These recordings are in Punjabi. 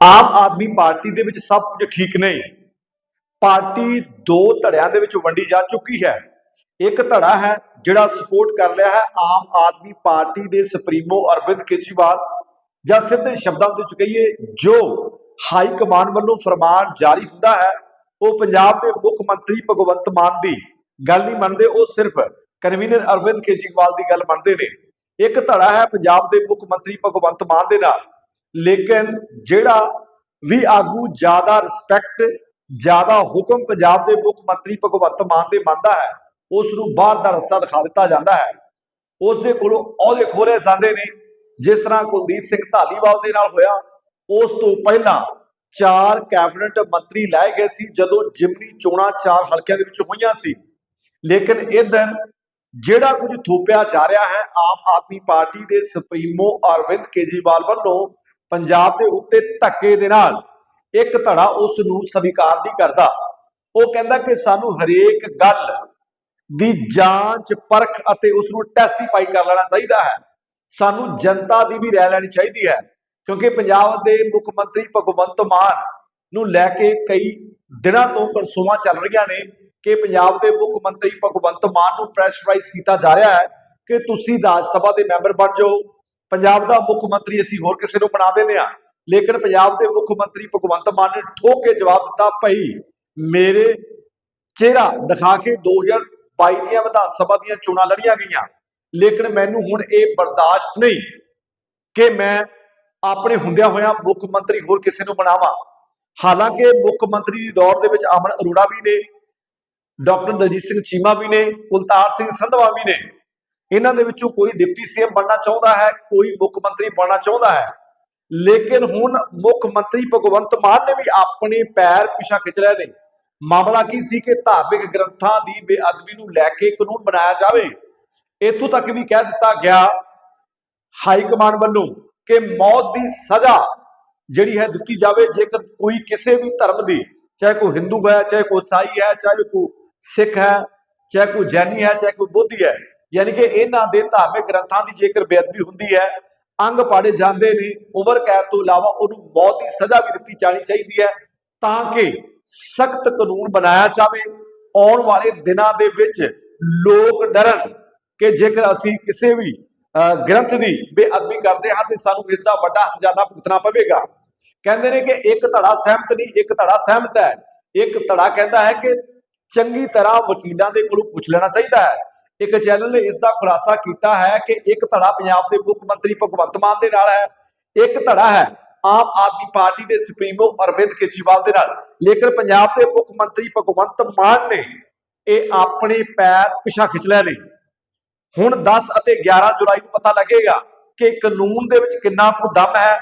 ਆਮ ਆਦਮੀ ਪਾਰਟੀ ਦੇ ਵਿੱਚ ਸਭ ਕੁਝ ਠੀਕ ਨਹੀਂ। ਪਾਰਟੀ ਦੋ ਧੜਿਆਂ ਦੇ ਵਿੱਚ ਵੰਡੀ ਜਾ ਚੁੱਕੀ ਹੈ। ਇੱਕ ਧੜਾ ਹੈ ਜਿਹੜਾ ਸਪੋਰਟ ਕਰ ਰਿਹਾ ਹੈ ਆਮ ਆਦਮੀ ਪਾਰਟੀ ਦੇ ਸੁਪਰੀਮੋ ਅਰਵਿੰਦ ਕੇਜਰੀਵਾਲ, ਜਾਂ ਸਿੱਧੇ ਸ਼ਬਦਾਂ ਵਿੱਚ ਕਹੀਏ ਜੋ ਹਾਈ ਕਮਾਂਡ ਵੱਲੋਂ ਫਰਮਾਨ ਜਾਰੀ ਹੁੰਦਾ ਹੈ, ਉਹ ਪੰਜਾਬ ਦੇ ਮੁੱਖ ਮੰਤਰੀ ਭਗਵੰਤ ਮਾਨ ਦੀ ਗੱਲ ਨਹੀਂ ਮੰਨਦੇ, ਉਹ ਸਿਰਫ ਕਨਵੀਨਰ ਅਰਵਿੰਦ ਕੇਜਰੀਵਾਲ ਦੀ ਗੱਲ ਮੰਨਦੇ ਨੇ। ਇੱਕ ਧੜਾ ਹੈ ਪੰਜਾਬ ਦੇ ਮੁੱਖ ਮੰਤਰੀ ਭਗਵੰਤ ਮਾਨ ਦੇ ਨਾਲ। ਲੇਕਿਨ ਜਿਹੜਾ ਵੀ ਆਗੂ ਜ਼ਿਆਦਾ ਰਿਸਪੈਕਟ ਜ਼ਿਆਦਾ ਹੁਕਮ ਪੰਜਾਬ ਦੇ ਮੁੱਖ ਮੰਤਰੀ ਭਗਵੰਤ ਮਾਨ ਦੇ ਮੰਨਦਾ ਹੈ ਉਸ ਨੂੰ ਬਾਹਰ ਦਾ ਰਸਤਾ ਦਿਖਾ ਦਿੱਤਾ ਜਾਂਦਾ ਹੈ। ਉਸ ਦੇ ਕੋਲੋਂ ਅਹੁਦੇ ਖੋਲੇ ਜਾਂਦੇ ਨੇ, ਜਿਸ ਤਰ੍ਹਾਂ ਕੁਲਦੀਪ ਸਿੰਘ ਧਾਲੀਵਾਲ ਦੇ ਨਾਲ ਹੋਇਆ। ਉਸ ਤੋਂ ਪਹਿਲਾਂ ਚਾਰ ਕੈਬਨਿਟ ਮੰਤਰੀ ਲਾਏ ਗਏ ਸੀ, ਜਦੋਂ ਜਿਮਨੀ ਚੋਣਾਂ ਚਾਰ ਹਲਕਿਆਂ ਦੇ ਵਿੱਚ ਹੋਈਆਂ ਸੀ। ਲੇਕਿਨ ਇਧਰ ਜਿਹੜਾ ਕੁਝ ਥੋਪਿਆ ਜਾ ਰਿਹਾ ਹੈ, ਆਮ ਆਦਮੀ ਪਾਰਟੀ ਦੇ ਸੁਪਰੀਮੋ ਅਰਵਿੰਦ ਕੇਜਰੀਵਾਲ ਵੱਲੋਂ ਪੰਜਾਬ ਦੇ ਉੱਤੇ ਧੱਕੇ ਦੇ ਨਾਲ ਇੱਕ ਧੜਾ ਉਸ ਨੂੰ ਸਵੀਕਾਰ ਨਹੀਂ ਕਰਦਾ। ਉਹ ਕਹਿੰਦਾ ਕਿ ਸਾਨੂੰ ਹਰੇਕ ਗੱਲ ਦੀ ਜਾਂਚ, ਪਰਖ ਅਤੇ ਉਸ ਨੂੰ ਟੈਸਟੀਫਾਈ ਕਰ ਲੈਣਾ ਚਾਹੀਦਾ ਹੈ। ਸਾਨੂੰ ਜਨਤਾ ਦੀ ਵੀ ਰਾਏ ਲੈਣੀ ਚਾਹੀਦੀ ਹੈ, ਕਿਉਂਕਿ ਪੰਜਾਬ ਦੇ ਮੁੱਖ ਮੰਤਰੀ ਭਗਵੰਤ ਮਾਨ ਨੂੰ ਲੈ ਕੇ ਕਈ ਦਿਨਾਂ ਤੋਂ ਪਰਸੋਆਂ ਚੱਲ ਰਹੀਆਂ ਨੇ ਕਿ ਪੰਜਾਬ ਦੇ ਮੁੱਖ ਮੰਤਰੀ ਭਗਵੰਤ ਮਾਨ ਨੂੰ ਪ੍ਰੈਸ਼ਰਾਈਜ਼ ਕੀਤਾ ਜਾ ਰਿਹਾ ਹੈ ਕਿ ਤੁਸੀਂ ਰਾਜ ਸਭਾ ਦੇ ਮੈਂਬਰ ਬਣ ਜਾਓ। ਪੰਜਾਬ ਦਾ ਮੁੱਖ ਮੰਤਰੀ ਅਸੀਂ ਹੋਰ ਕਿਸੇ ਨੂੰ ਬਣਾ ਦਿੰਦੇ ਆ ਲੇਕਿਨ ਪੰਜਾਬ ਦੇ ਮੁੱਖ ਮੰਤਰੀ ਭਗਵੰਤ ਮਾਨ ਨੇ ਠੋਕ ਕੇ ਜਵਾਬ ਦਿੱਤਾ, ਭਈ ਮੇਰੇ ਚਿਹਰਾ ਦਿਖਾ ਕੇ 2022 ਦੀਆਂ ਵਿਧਾਨ ਸਭਾ ਦੀਆਂ ਚੋਣਾਂ ਲੜੀਆਂ ਗਈਆਂ। ਲੇਕਿਨ ਮੈਨੂੰ ਹੁਣ ਇਹ ਬਰਦਾਸ਼ਤ ਨਹੀਂ ਕਿ ਮੈਂ ਆਪਣੇ ਹੁੰਦਿਆਂ ਹੋਇਆਂ ਮੁੱਖ ਮੰਤਰੀ ਹੋਰ ਕਿਸੇ ਨੂੰ ਬਣਾਵਾਂ। ਹਾਲਾਂਕਿ ਮੁੱਖ ਮੰਤਰੀ ਦੀ ਦੌੜ ਦੇ ਵਿੱਚ ਅਮਨ ਅਰੋੜਾ ਵੀ ਨੇ, ਡਾਕਟਰ ਦਲਜੀਤ ਸਿੰਘ ਚੀਮਾ ਵੀ ਨੇ, ਕੁਲਤਾਰ ਸਿੰਘ ਸੰਧਵਾ ਵੀ ਨੇ। ਇਹਨਾਂ ਦੇ ਵਿੱਚੋਂ ਕੋਈ ਡਿਪਟੀ ਸੀਐਮ ਬਣਨਾ ਚਾਹੁੰਦਾ ਹੈ, ਕੋਈ ਮੁੱਖ ਮੰਤਰੀ ਬਣਨਾ ਚਾਹੁੰਦਾ ਹੈ। ਲੇਕਿਨ ਹੁਣ ਮੁੱਖ ਮੰਤਰੀ ਭਗਵੰਤ ਮਾਨ ਨੇ ਵੀ ਆਪਣੇ ਪੈਰ ਪਿਛਾ ਖਿੱਚ ਲਏ ਨੇ। ਮਾਮਲਾ ਕੀ ਸੀ ਕਿ ਧਾਰਮਿਕ ਗ੍ਰੰਥਾਂ ਦੀ ਬੇਅਦਬੀ ਨੂੰ ਲੈ ਕੇ ਕਾਨੂੰਨ ਬਣਾਇਆ ਜਾਵੇ? ਇੱਥੋਂ ਤੱਕ ਵੀ ਕਹਿ ਦਿੱਤਾ ਗਿਆ ਹਾਈ ਕਮਾਂਡ ਵੱਲੋਂ ਕਿ ਮੌਤ ਦੀ ਸਜ਼ਾ ਜਿਹੜੀ ਹੈ ਦਿੱਤੀ ਜਾਵੇ, ਜੇਕਰ ਕੋਈ ਕਿਸੇ ਵੀ ਧਰਮ ਦੀ, ਚਾਹੇ ਕੋਈ ਹਿੰਦੂ ਹੈ, ਚਾਹੇ ਕੋਈ ਈਸਾਈ ਹੈ, ਚਾਹੇ ਕੋਈ ਸਿੱਖ ਹੈ, ਚਾਹੇ ਕੋਈ ਜੈਨੀ ਹੈ, ਚਾਹੇ ਕੋਈ ਬੋਧੀ ਹੈ ਯਾਨੀ ਕਿ ਇਹਨਾਂ ਦੇ ਧਾਰਮਿਕ ਗ੍ਰੰਥਾਂ ਦੀ ਜੇਕਰ ਬੇਅਦਬੀ ਹੁੰਦੀ ਹੈ ਅੰਗ ਪਾੜੇ ਜਾਂਦੇ ਨੇ ਓਵਰ ਕੈਦ ਤੋਂ ਇਲਾਵਾ ਉਹਨੂੰ ਮੌਤ ਦੀ ਸਜ਼ਾ ਵੀ ਦਿੱਤੀ ਜਾਣੀ ਚਾਹੀਦੀ ਹੈ ਤਾਂ ਕਿ ਸਖਤ ਕਾਨੂੰਨ ਬਣਾਇਆ ਜਾਵੇ। ਆਉਣ ਵਾਲੇ ਦਿਨਾਂ ਦੇ ਵਿੱਚ ਲੋਕ ਡਰਨ ਕਿ ਜੇਕਰ ਅਸੀਂ ਕਿਸੇ ਵੀ ਅਹ, ਗ੍ਰੰਥ ਦੀ ਬੇਅਦਬੀ ਕਰਦੇ ਹਾਂ ਤੇ ਸਾਨੂੰ ਇਸ ਦਾ ਵੱਡਾ ਹਰਜਾਨਾ ਭੁਗਤਣਾ ਪਵੇਗਾ। ਕਹਿੰਦੇ ਨੇ ਕਿ ਇੱਕ ਧੜਾ ਸਹਿਮਤ ਨਹੀਂ ਇੱਕ ਧੜਾ ਸਹਿਮਤ ਹੈ। ਇੱਕ ਧੜਾ ਕਹਿੰਦਾ ਹੈ ਕਿ ਚੰਗੀ ਤਰ੍ਹਾਂ ਵਕੀਲਾਂ ਦੇ ਕੋਲੋਂ ਪੁੱਛ ਲੈਣਾ ਚਾਹੀਦਾ ਹੈ। ਇੱਕ ਚੈਨਲ ਨੇ ਇਸ ਦਾ ਖੁਲਾਸਾ ਕੀਤਾ ਹੈ ਕਿ ਇੱਕ ਧੜਾ ਪੰਜਾਬ ਦੇ ਮੁੱਖ ਮੰਤਰੀ ਭਗਵੰਤ ਮਾਨ ਦੇ ਨਾਲ ਹੈ, ਇੱਕ ਧੜਾ ਹੈ ਆਮ ਆਦਮੀ ਪਾਰਟੀ ਦੇ ਸੁਪਰੀਮੋ ਅਰਵਿੰਦ ਕੇਜਰੀਵਾਲ ਦੇ ਨਾਲ। ਲੇਕਿਨ ਪੰਜਾਬ ਦੇ ਮੁੱਖ ਮੰਤਰੀ ਭਗਵੰਤ ਮਾਨ ਨੇ ਇਹ ਆਪਣੇ ਪੈਰ ਪਿਛਾ ਖਿੱਚ ਲਏ ਨੇ ਹੁਣ 10 ਅਤੇ 11 ਜੁਲਾਈ ਨੂੰ ਪਤਾ ਲੱਗੇਗਾ ਕਿ ਕਾਨੂੰਨ ਦੇ ਵਿੱਚ ਕਿੰਨਾ ਕੁ ਦਮ ਹੈ,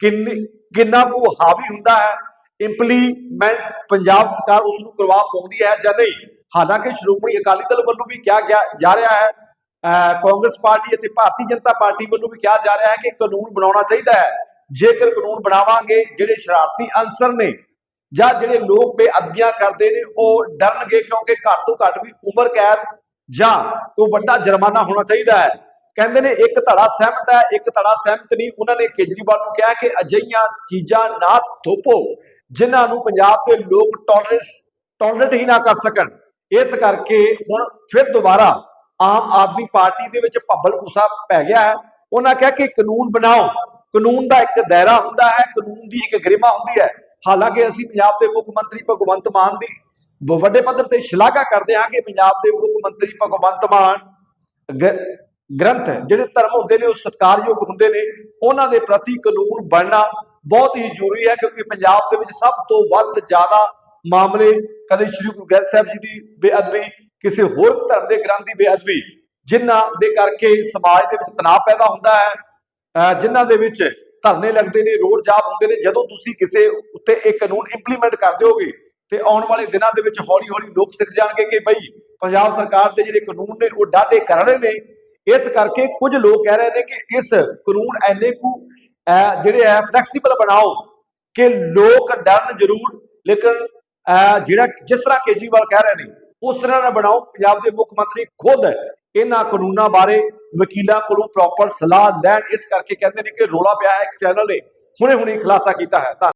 ਕਿੰਨੀ, ਕਿੰਨਾ ਕੁ ਹਾਵੀ ਹੁੰਦਾ ਹੈ ਇੰਪਲੀਮੈਂਟ ਪੰਜਾਬ ਸਰਕਾਰ ਉਸ ਨੂੰ ਕਰਵਾ ਪਾਉਂਦੀ ਹੈ ਜਾਂ ਨਹੀਂ। ਹਾਲਾਂਕਿ ਸ਼੍ਰੋਮਣੀ ਅਕਾਲੀ ਦਲ ਵੱਲੋਂ ਵੀ ਕਿਹਾ ਗਿਆ ਜਾ ਰਿਹਾ ਹੈ, ਅਹ, ਕਾਂਗਰਸ ਪਾਰਟੀ ਅਤੇ ਭਾਰਤੀ ਜਨਤਾ ਪਾਰਟੀ ਵੱਲੋਂ ਵੀ ਕਿਹਾ ਜਾ ਰਿਹਾ ਹੈ ਕਿ ਕਾਨੂੰਨ ਬਣਾਉਣਾ ਚਾਹੀਦਾ ਹੈ। ਜੇਕਰ ਕਾਨੂੰਨ ਬਣਾਵਾਂਗੇ, ਜਿਹੜੇ ਸ਼ਰਾਰਤੀ ਅਨਸਰ ਨੇ ਜਾਂ ਜਿਹੜੇ ਲੋਕ ਬੇਅਦਬੀਆਂ ਕਰਦੇ ਨੇ, ਉਹ ਡਰਨਗੇ ਕਿਉਂਕਿ ਘੱਟ ਤੋਂ ਘੱਟ ਵੀ ਉਮਰ ਕੈਦ ਜਾਂ ਕੋਈ ਵੱਡਾ ਜੁਰਮਾਨਾ ਹੋਣਾ ਚਾਹੀਦਾ ਹੈ। ਕਹਿੰਦੇ ਨੇ, ਇੱਕ ਧੜਾ ਸਹਿਮਤ ਹੈ, ਇੱਕ ਧੜਾ ਸਹਿਮਤ ਨਹੀਂ। ਉਹਨਾਂ ਨੇ ਕੇਜਰੀਵਾਲ ਨੂੰ ਕਿਹਾ ਕਿ ਅਜਿਹੀਆਂ ਚੀਜ਼ਾਂ ਨਾ ਥੋਪੋ, ਜਿਨ੍ਹਾਂ ਨੂੰ ਪੰਜਾਬ ਦੇ ਲੋਕ ਟੋਲਰੈਂਸ ਟੋਲਰੇਟ ਹੀ ਨਾ ਕਰ ਸਕਣ। ਇਸ ਕਰਕੇ ਹੁਣ ਫਿਰ ਦੁਬਾਰਾ ਆਮ ਆਦਮੀ ਪਾਰਟੀ ਦੇ ਵਿੱਚ ਭੱਬਲ ਗੁੱਸਾ ਪੈ ਗਿਆ ਹੈ। ਉਹਨਾਂ ਕਿਹਾ ਕਿ ਕਾਨੂੰਨ ਬਣਾਓ। ਕਾਨੂੰਨ ਦਾ ਇੱਕ ਦਾਇਰਾ ਹੁੰਦਾ ਹੈ, ਕਾਨੂੰਨ ਦੀ ਇੱਕ ਗ੍ਰਿਮਾ ਹੁੰਦੀ ਹੈ। ਹਾਲਾਂਕਿ ਅਸੀਂ ਪੰਜਾਬ ਦੇ ਮੁੱਖ ਮੰਤਰੀ ਭਗਵੰਤ ਮਾਨ ਦੀ ਵੱਡੇ ਪੱਧਰ ਤੇ ਸ਼ਲਾਘਾ ਕਰਦੇ ਹਾਂ ਕਿ ਪੰਜਾਬ ਦੇ ਮੁੱਖ ਮੰਤਰੀ ਭਗਵੰਤ ਮਾਨ ਗ੍ਰੰਥ ਜਿਹੜੇ ਧਰਮ ਹੁੰਦੇ ਨੇ, ਉਹ ਸਤਿਕਾਰਯੋਗ ਹੁੰਦੇ ਨੇ, ਉਹਨਾਂ ਦੇ ਪ੍ਰਤੀ ਕਾਨੂੰਨ ਬਣਨਾ ਬਹੁਤ ਹੀ ਜ਼ਰੂਰੀ ਹੈ ਕਿਉਂਕਿ ਪੰਜਾਬ ਦੇ ਵਿੱਚ ਸਭ ਤੋਂ ਵੱਧ ਜ਼ਿਆਦਾ ਮਾਮਲੇ ਕਦੇ ਸ਼੍ਰੀ ਗੁਰੂ ਗ੍ਰੰਥ ਸਾਹਿਬ ਜੀ ਦੀ ਬੇਅਦਬੀ, ਕਿਸੇ ਹੋਰ ਧਰਮ ਦੇ ਗ੍ਰੰਥ ਦੀ ਬੇਅਦਬੀ, ਜਿਨ੍ਹਾਂ ਦੇ ਕਰਕੇ ਸਮਾਜ ਦੇ ਵਿੱਚ ਤਣਾਅ ਪੈਦਾ ਹੁੰਦਾ ਹੈ, ਅਹ ਜਿਨ੍ਹਾਂ ਦੇ ਵਿੱਚ ਧਰਨੇ ਲੱਗਦੇ ਨੇ, ਰੋਡ ਜਾਮ ਹੁੰਦੇ ਨੇ, ਜਦੋਂ ਤੁਸੀਂ ਕਿਸੇ ਉੱਤੇ ਇਹ ਕਾਨੂੰਨ ਇੰਪਲੀਮੈਂਟ ਕਰ ਦਿਓਗੇ ਤੇ ਆਉਣ ਵਾਲੇ ਦਿਨਾਂ ਦੇ ਵਿੱਚ ਹੌਲੀ-ਹੌਲੀ ਲੋਕ ਸਿੱਖ ਜਾਣਗੇ ਕਿ ਬਈ ਪੰਜਾਬ ਸਰਕਾਰ ਦੇ ਜਿਹੜੇ ਕਾਨੂੰਨ ਨੇ, ਉਹ ਡਾਢੇ ਕਰ ਰਹੇ ਨੇ। ਇਸ ਕਰਕੇ ਕੁਝ ਲੋਕ ਕਹਿ ਰਹੇ ਨੇ ਕਿ ਇਸ ਕਾਨੂੰਨ ਐਨੇ ਕੁ ਜਿਹੜੇ ਹੈ ਫਲੈਕਸੀਬਲ ਬਣਾਓ ਕਿ ਲੋਕ ਡਰਨ ਜ਼ਰੂਰ, ਲੇਕਿਨ ਜਿਹੜਾ ਜਿਸ ਤਰ੍ਹਾਂ ਕੇਜਰੀਵਾਲ ਕਹਿ ਰਹੇ ਨੇ, ਉਸ ਤਰ੍ਹਾਂ ਨਾ ਬਣਾਓ, ਪੰਜਾਬ ਦੇ ਮੁੱਖ ਮੰਤਰੀ ਖੁਦ ਇਹਨਾਂ ਕਾਨੂੰਨਾਂ ਬਾਰੇ ਵਕੀਲਾਂ ਕੋਲੋਂ ਪ੍ਰੋਪਰ ਸਲਾਹ ਲੈਣ, ਇਸ ਕਰਕੇ ਕਹਿੰਦੇ ਨੇ ਕਿ ਰੋਲਾ ਪਿਆ ਹੈ ਇੱਕ ਚੈਨਲ ਨੇ ਹੁਣੇ ਹੁਣੇ ਖੁਲਾਸਾ ਕੀਤਾ ਹੈ। ਧੰਨ-